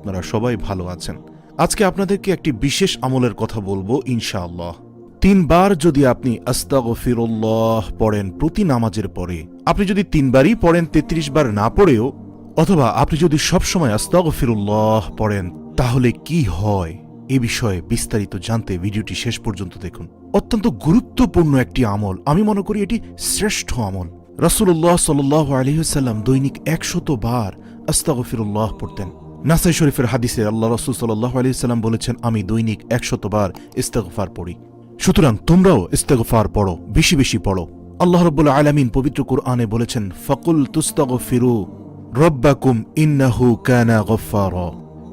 আপনারা সবাই ভালো আছেন। আজকে আপনাদেরকে একটি বিশেষ আমলের কথা বলব, ইনশাআল্লাহ। তিনবার যদি আপনি আস্তাগফিরুল্লাহ পড়েন প্রতি নামাজের পরে, আপনি যদি তিনবারই পড়েন তেত্রিশ বার না পড়েও, অথবা আপনি যদি সবসময় আস্তাগফিরুল্লাহ পড়েন, তাহলে কি হয়? এ বিষয়ে বিস্তারিত জানতে ভিডিওটি শেষ পর্যন্ত দেখুন। অত্যন্ত গুরুত্বপূর্ণ একটি আমল, আমি মনে করি এটি শ্রেষ্ঠ আমল। রাসূলুল্লাহ সাল্লাহ আলহিহাল্লাম দৈনিক একশত বার আস্তাগফিরুল্লাহ পড়তেন। নাসাই শরীফের হাদিসে আল্লাহ রসুল সাল্লাহ আলহিহাল্লাম বলেছেন, আমি দৈনিক একশত বার ইস্তেগফার পড়ি। সুতরাং তোমরাও ইস্তেগফার পড়ো, বেশি বেশি পড়ো। আল্লাহ রব্বুল্লা আলামিন পবিত্র কুরআনে বলেছেন, ফকুল তুস্তাগফিরু রব্বাকুম ইন্নাহু কানা গফফারা।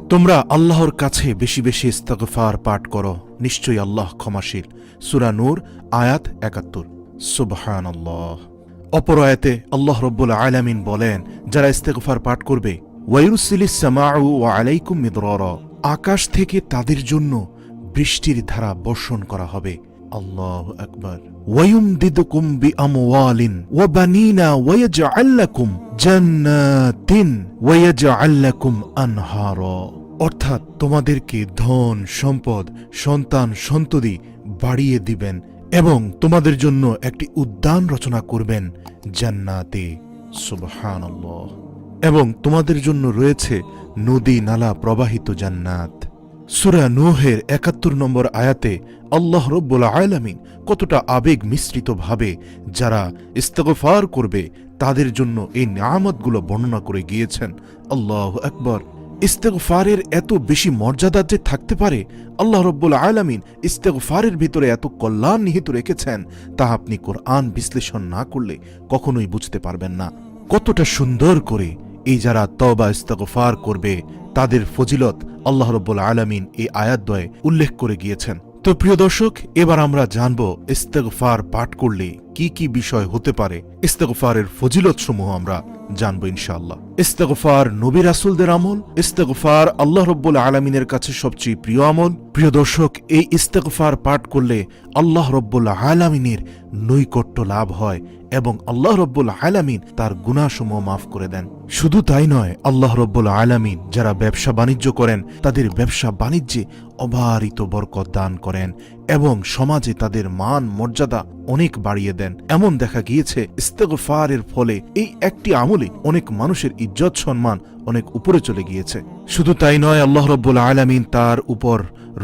তোমরা আল্লাহর কাছে বেশি বেশি ইস্তেগফার পাঠ করো, নিশ্চয়ই আল্লাহ ক্ষমাশীল। সুরা নূর, আয়াত একাত্তর। সুবহানাল্লাহ। অপর আয়াতে আল্লাহ রব্বুল আলামিন বলেন, যারা ইস্তেগফার পাঠ করবে আলাইকুম মিদরারা। আকাশ থেকে তাদের জন্য বৃষ্টির ধারা বর্ষণ করা হবে। আল্লাহ আকবার। অর্থাৎ তোমাদেরকে ধন, সম্পদ, সন্তান, সন্ততি বাড়িয়ে দিবেন এবং তোমাদের জন্য একটি উদ্যান রচনা করবেন জান্নাতে। সুবহানাল্লাহ। এবং তোমাদের জন্য রয়েছে নদী নালা প্রবাহিত জান্নাত। সুরা নোহের একাত্তর নম্বর আয়াতে আল্লাহ রব্বুল আলামিন কতটা আবেগ মিশ্রিত ভাবে যারা ইস্তগফার করবে, তাদের জন্য এই নিয়ামতগুলো বর্ণনা করে গিয়েছেন। আল্লাহ আকবর। ইস্তেগফারের এত বেশি মর্যাদা যে থাকতে পারে, আল্লাহ রব্বুল আলামিন ইস্তেগফারের ভিতরে এত কল্যাণ নিহিত রেখেছেন, তা আপনি কোরআন বিশ্লেষণ না করলে কখনোই বুঝতে পারবেন না। কতটা সুন্দর করে এই যারা তবা ইস্তগফার করবে, তাদের ফজিলত আল্লাহ রব্বুল আলমিন এই আয়াতদ্বয়ে উল্লেখ করে গিয়েছেন। তো প্রিয় দর্শক, এবার আমরা জানব ইস্তেগফার পাঠ করলে কি কি বিষয় হতে পারে। ইস্তেগফারের ফজিলত সমূহ আমরা জানব ইনশাআল্লাহ। ইস্তেগফার নবী রাসুলদের আমল, ইস্তেগফার আল্লাহ রব্বুল আলমিনের কাছে সবচেয়ে প্রিয় আমল। প্রিয় দর্শক, এই ইস্তেগফার পাঠ করলে আল্লাহ রব্বুল আলামিনের নৈকট্য লাভ হয় এবং আল্লাহ রব্বুল আলামিন তার গুণাসমূহ মাফ করে দেন। শুধু তাই নয়, আল্লাহ রব্বুল আলামিন যারা ব্যবসা বাণিজ্য করেন, তাদের ব্যবসা বাণিজ্যে অবারিত বরকত দান করেন এবং সমাজে তাদের মান মর্যাদা অনেক বাড়িয়ে দেন। এমন দেখা গিয়েছে, ইস্তেগফারের ফলে এই একটি আমলে অনেক মানুষের ইজ্জত, সম্মান অনেক উপরে চলে গিয়েছে। শুধু তাই নয়, আল্লাহ রব্বুল আলামিন তার উপর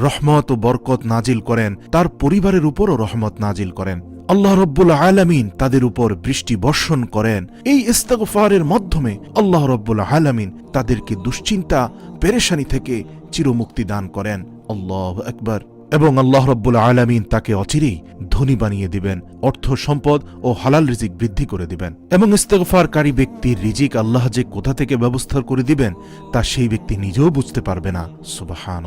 রহমত ও বরকত নাজিল করেন, তার পরিবারের উপরও রহমত নাজিল করেন। আল্লাহ রব্বুল আলামিন তাদের উপর বৃষ্টি বর্ষণ করেন। এই ইস্তেগফারের মাধ্যমে আল্লাহ রব্বুল আলামিন তাদেরকে দুশ্চিন্তা, পেরেশানি থেকে চিরমুক্তি দান করেন। আল্লাহ আকবার। এবং আল্লাহ রব্বুল আলামিন তাকে অচিরেই ধনী বানিয়ে দিবেন, অর্থ সম্পদ ও হালাল রিজিক বৃদ্ধি করে দিবেন। এবং ইস্তেগফারকারী ব্যক্তির রিজিক আল্লাহ যে কোথা থেকে ব্যবস্থা করে দিবেন, তা সেই ব্যক্তি নিজেও বুঝতে পারবে না। সুবাহান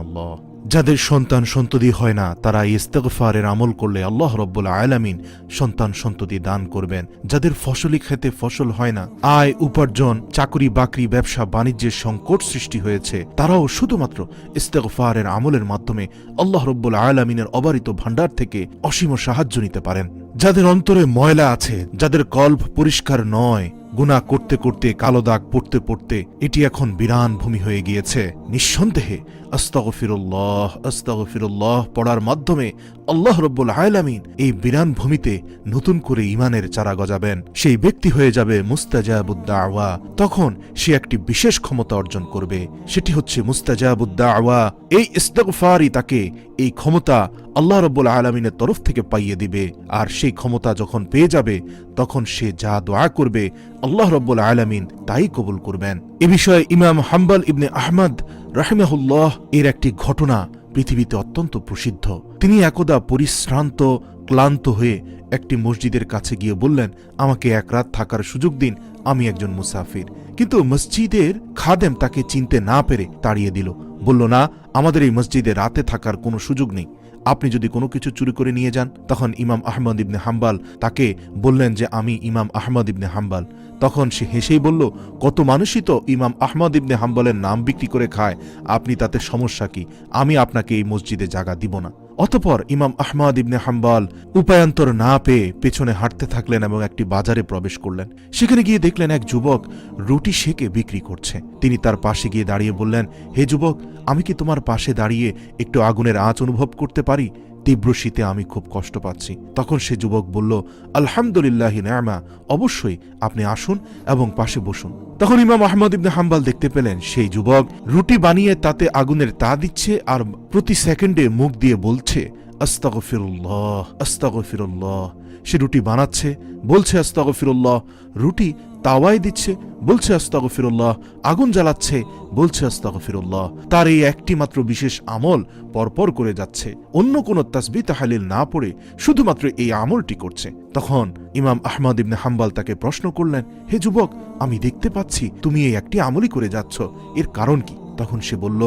যাদের সন্তান সন্ততি হয় না, তারা এই ইস্তেগফারের আমল করলে আল্লাহ রব্বুল আলামিন সন্তান সন্ততি দান করবেন। যাদের ফসলি খেতে ফসল হয় না, আয়, উপার্জন, চাকরি বাকরি, ব্যবসা বাণিজ্যের সংকট সৃষ্টি হয়েছে, তারাও শুধুমাত্র ইস্তেগফারের আমলের মাধ্যমে আল্লাহ রব্বুল আলামিনের অবারিত ভাণ্ডার থেকে অসীম সাহায্য নিতে পারেন। যাদের অন্তরে ময়লা আছে, যাদের কল্প পরিষ্কার নয় গুণা করতে করতে, কালো দাগ পড়তে পড়তে, এটি এখন বিরান ভূমি হয়ে গিয়েছে। নিঃসন্দেহে, আস্তাগফিরুল্লাহ আস্তাগফিরুল্লাহ পড়ার মাধ্যমে আল্লাহ রব্বুল আলামিন এই বিরান ভূমিতে নতুন করে ইমানের চারা গজাবেন। সেই ব্যক্তি হয়ে যাবে মুস্তাজাবুদ্দাওয়া তখন সে একটি বিশেষ ক্ষমতা অর্জন করবে। সেটি হচ্ছে মুস্তাজাবুদ্দাওয়া এই ইস্তেগফারই তাকে এই ক্ষমতা আল্লাহ রব্বুল আলমিনের তরফ থেকে পাইয়ে দিবে। আর সেই ক্ষমতা যখন পেয়ে যাবে, তখন সে যা দোয়া করবে, আল্লাহ রব্বুল আলমিন তাই কবুল করবেন। এ বিষয়ে ইমাম হাম্বাল ইবনে আহমদ রাহিমাহুল্লাহ এর একটি ঘটনা পৃথিবীতে অত্যন্ত প্রসিদ্ধ। তিনি একদা পরিশ্রান্ত, ক্লান্ত হয়ে একটি মসজিদের কাছে গিয়ে বললেন, আমাকে এক রাত থাকার সুযোগ দিন, আমি একজন মুসাফির। কিন্তু মসজিদের খাদেম তাকে চিনতে না পেরে তাড়িয়ে দিল। বলল, না, আমাদের এই মসজিদে রাতে থাকার কোনো সুযোগ নেই। আপনি যদি কোনো কিছু চুরি করে নিয়ে যান, তখন ইমাম আহমদ ইবনে হাম্বাল তাকে বললেন যে, আমি ইমাম আহমদ ইবনে হাম্বাল। তখন সে হেসেই বলল, কত মানুষই তো ইমাম আহমদ ইবনে হাম্বলের নাম বিক্রি করে খায়। আপনি তাতে সমস্যা কি? আমি আপনাকে এই মসজিদে জায়গা দিব না। অতপর ইমাম আহমদ ইবনে হাম্বাল উপায়ান্তর না পেয়ে পেছনে হাঁটতে থাকলেন এবং একটি বাজারে প্রবেশ করলেন। সেখানে গিয়ে দেখলেন এক যুবক রুটি সেকে বিক্রি করছে। তিনি তার পাশে গিয়ে দাঁড়িয়ে বললেন, হে যুবক, আমি কি তোমার পাশে দাঁড়িয়ে একটু আগুনের আঁচ অনুভব করতে পারি? তীব্র শীতে আমি খুব কষ্ট পাচ্ছি। তখন সে যুবক বলল, আলহামদুলিল্লাহ নামা অবশ্যই আপনি আসুন এবং পাশে বসুন। তখন ইমাম আহমদ ইবনে হাম্বাল দেখতে পেলেন, সেই যুবক রুটি বানিয়ে তাতে আগুনের তা দিচ্ছে আর প্রতি সেকেন্ডে মুখ দিয়ে বলছে, আস্তাগফিরুল্লাহ আস্তাগফিরুল্লাহ। সে রুটি বানাচ্ছে, বলছে, আস্তাগফিরুল্লাহ, রুটি তাওয়াই দিচ্ছে, বলছে আস্তাগফিরুল্লাহ, আগুন জ্বালাচ্ছে, বলছে আস্তাগফিরুল্লাহ। তার এই একটি মাত্র বিশেষ আমল পরপর করে যাচ্ছে। অন্য কোনো তাসবি তাহালিল না পড়ে শুধুমাত্র এই আমলটি করছে। তখন ইমাম আহমদ ইবনে হাম্বাল তাকে প্রশ্ন করলেন, হে যুবক, আমি দেখতে পাচ্ছি, তুমি এই একটি আমলই করে যাচ্ছ। এর কারণ কি? তখন সে বলল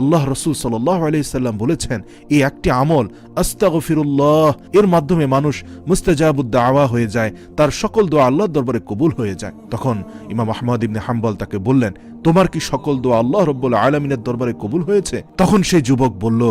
আল্লাহ রসুল সাল্লাহ আলাইসাল্লাম বলেছেন, এই একটি আমল আস্তাগফিরুল্লাহ, এর মাধ্যমে মানুষ মুস্তাজাবুদ্দা আওয়া হয়ে যায়, তার সকল দোয়া আল্লাহর দরবারে কবুল হয়ে যায়। তখন ইমাম আহমদ ইবনে হাম্বল তাকে বললেন, তোমার কি সকল দোয়া আল্লাহ রব্বুল আলমিনের দরবারে কবুল হয়েছে? তখন সেই যুবক বলল,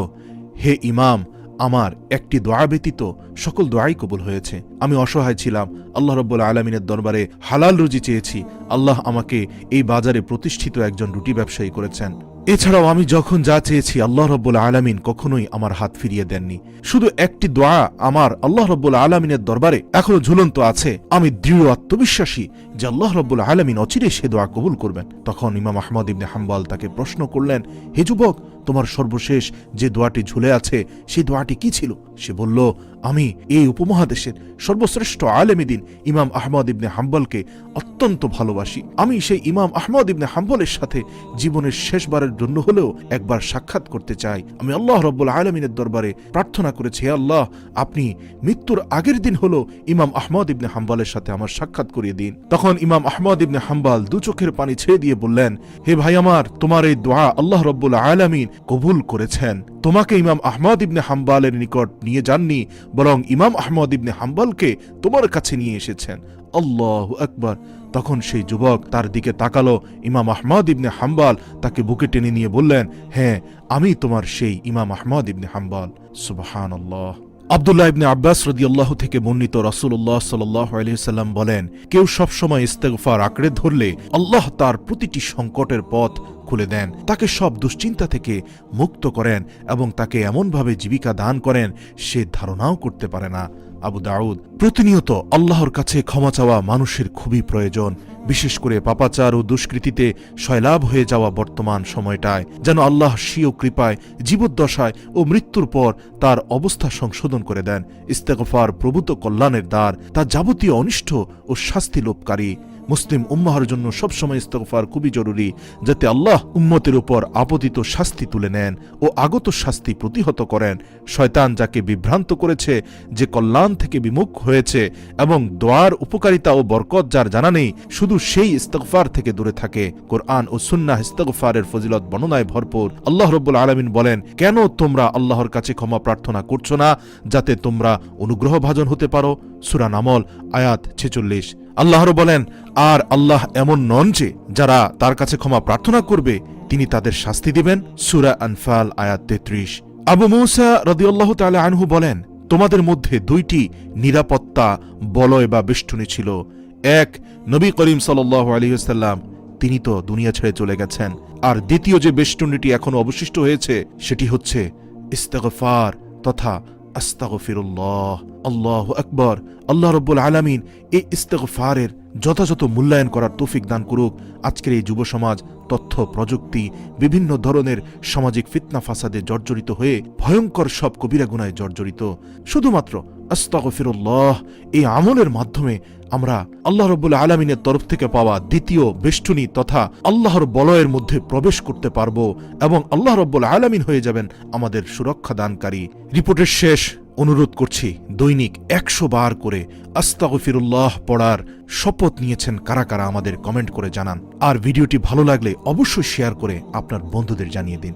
হে ইমাম, আমার একটি দোয়া ব্যতীত সকল দোয়াই কবুল হয়েছে। আমি অসহায় ছিলাম, আল্লাহ রব্বুল আলমিনের দরবারে হালাল রুজি চেয়েছি। আল্লাহ আমাকে এই বাজারে প্রতিষ্ঠিত একজন রুটি ব্যবসায়ী করেছেন। এছাড়াও আমি যখন যা চেয়েছি, আল্লাহ রব্বুল আলমিন কখনোই আমার হাত ফিরিয়ে দেননি। শুধু একটি দোয়া আমার আল্লাহ রব্বুল আলমিনের দরবারে এখনও ঝুলন্ত আছে। আমি দৃঢ় আত্মবিশ্বাসী যে আল্লাহ রব্বুল আলমিন অচিরে সে দোয়া কবুল করবেন। তখন ইমাম আহমদ ইবনে হাম্বাল তাকে প্রশ্ন করলেন, হে যুবক তোমার সর্বশেষ যে দোয়াটি ঝুলে আছে সেই দোয়াটি কি ছিল? সে বলল, আমি এই উপমহাদেশের সর্বশ্রেষ্ঠ আলেমিদিন ইমাম আহমদ ইবনে হাম্বলকে অত্যন্ত ভালোবাসি। আমি সেই ইমাম আহমদ ইবনে হাম্বলের সাথে জীবনের শেষবারের জন্য হলেও একবার সাক্ষাৎ করতে চাই। আমি আল্লাহ রব্বুল আলমিনের দরবারে প্রার্থনা করেছি আল্লাহ, আপনি মৃত্যুর আগের দিন হলো ইমাম আহমদ ইবনে হাম্বালের সাথে আমার সাক্ষাৎ করিয়ে দিন। তখন ইমাম আহমদ ইবনে হাম্বাল দু চোখের পানি ছেড়ে দিয়ে বললেন, হে ভাই আমার, তোমার এই দোয়া আল্লাহ রব্বুল আলমিন কবুল করেছেন। তোমাকে ইমাম আহমদ ইবনে হাম্বালের নিকট নিয়ে যাননি, বরং ইমাম আহমদ ইবনে হাম্বালকে তোমার কাছে নিয়ে এসেছেন। আল্লাহ আকবার। তখন সেই যুবক তার দিকে তাকালো। ইমাম আহমদ ইবনে হাম্বাল তাকে বুকে টেনে নিয়ে বললেন হ্যাঁ আমি তোমার সেই ইমাম আহমদ ইবনে হাম্বাল। সুবাহান আল্লাহ আবদুল্লাহ ইবনে আব্বাস রদিয়াল্লাহ থেকে বর্ণিত রাসূলুল্লাহ সাল্লাহ আলহিসাল্লাম বলেন, কেউ সবসময় ইস্তেগফার আঁকড়ে ধরলে আল্লাহ তার প্রতিটি সংকটের পথ খুলে দেন। তাকে সব দুশ্চিন্তা থেকে মুক্ত করেন এবং তাকে এমনভাবে জীবিকা দান করেন, সে ধারণাও করতে পারে না। আবু দাউদ, প্রতিনিয়ত আল্লাহর কাছে ক্ষমা চাওয়া মানুষের খুবই প্রয়োজন, বিশেষ করে পাপাচার ও দুষ্কৃতিতে সয়লাভ হয়ে যাওয়া বর্তমান সময়টায়, যেন আল্লাহ স্বীয় কৃপায়, জীবদ্দশায় ও মৃত্যুর পর তার অবস্থা সংশোধন করে দেন। ইস্তেগফার প্রভূত কল্যাণের দ্বার, তা যাবতীয় অনিষ্ট ও শাস্তি লোপকারী। মুসলিম উম্মাহর জন্য সবসময় ইস্তফার খুবই জরুরি, যাতে আল্লাহ উম্মতের উপর আপতিত শাস্তি তুলে নেন ও আগত শাস্তি প্রতিহত করেন। শয়তান যাকে বিভ্রান্ত করেছে, যে কল্যাণ থেকে বিমুখ হয়েছে এবং দোয়ার উপকারিতা ও বরকত যার জানা নেই, শুধু সেই ইস্তগফার থেকে দূরে থাকে। কোরআন ও সুন্নাহ ইস্তগফারের ফজিলত বর্ণনায় ভরপুর। আল্লাহ রব্বুল আলমিন বলেন, কেন তোমরা আল্লাহর কাছে ক্ষমা প্রার্থনা করছ না, যাতে তোমরা অনুগ্রহ ভাজন হতে পারো? সুরা নামল, আয়াত ছেচল্লিশ। আল্লাহরও বলেন, আর আল্লাহ এমন নন যে যারা তার কাছে ক্ষমা প্রার্থনা করবে, তিনি তাদের শাস্তি দিবেন। সুরা আনফাল, আয়াত তেত্রিশ। আবু মৌসা রদিউল্লাহ তালা আনহু বলেন, তোমাদের মধ্যে দুইটি নিরাপত্তা, বলয় বা বেষ্টনী ছিল। এক, নবী করিম সাল্লাহ আলহিহাল্লাম তিনি তো দুনিয়া ছেড়ে চলে গেছেন। আর দ্বিতীয় যে বেষ্টনীটি এখনও অবশিষ্ট হয়েছে, সেটি হচ্ছে ইস্তেগফার তথা আস্তাগফিরুল্লাহ, আল্লাহ আকবর, আল্লাহ রব্বুল আলামিন এই ইস্তেগফারের যথাযথ মূল্যায়ন করার তৌফিক দান করুক। আজকের এই যুব সমাজ তথ্য, প্রযুক্তি, বিভিন্ন ধরনের সামাজিক ফিতনা, ফাসাদে জর্জরিত হয়ে ভয়ঙ্কর সব কবিরা গুনায় জর্জরিত। শুধুমাত্র আস্তাগফিরুল্লাহ এই আমলের মাধ্যমে আমরা আল্লাহ রব্বুল আলমিনের তরফ থেকে পাওয়া দ্বিতীয় বেষ্টনী তথা আল্লাহর বলয়ের মধ্যে প্রবেশ করতে পারব এবং আল্লাহ রব্বুল আলমিন হয়ে যাবেন আমাদের সুরক্ষা দানকারী রিপোর্টের শেষ অনুরোধ করছি, দৈনিক একশো বার করে আস্তাগফিরুল্লাহ পড়ার শপথ নিয়েছেন কারা কারা আমাদের কমেন্ট করে জানান। আর ভিডিওটি ভালো লাগলে অবশ্যই শেয়ার করে আপনার বন্ধুদের জানিয়ে দিন।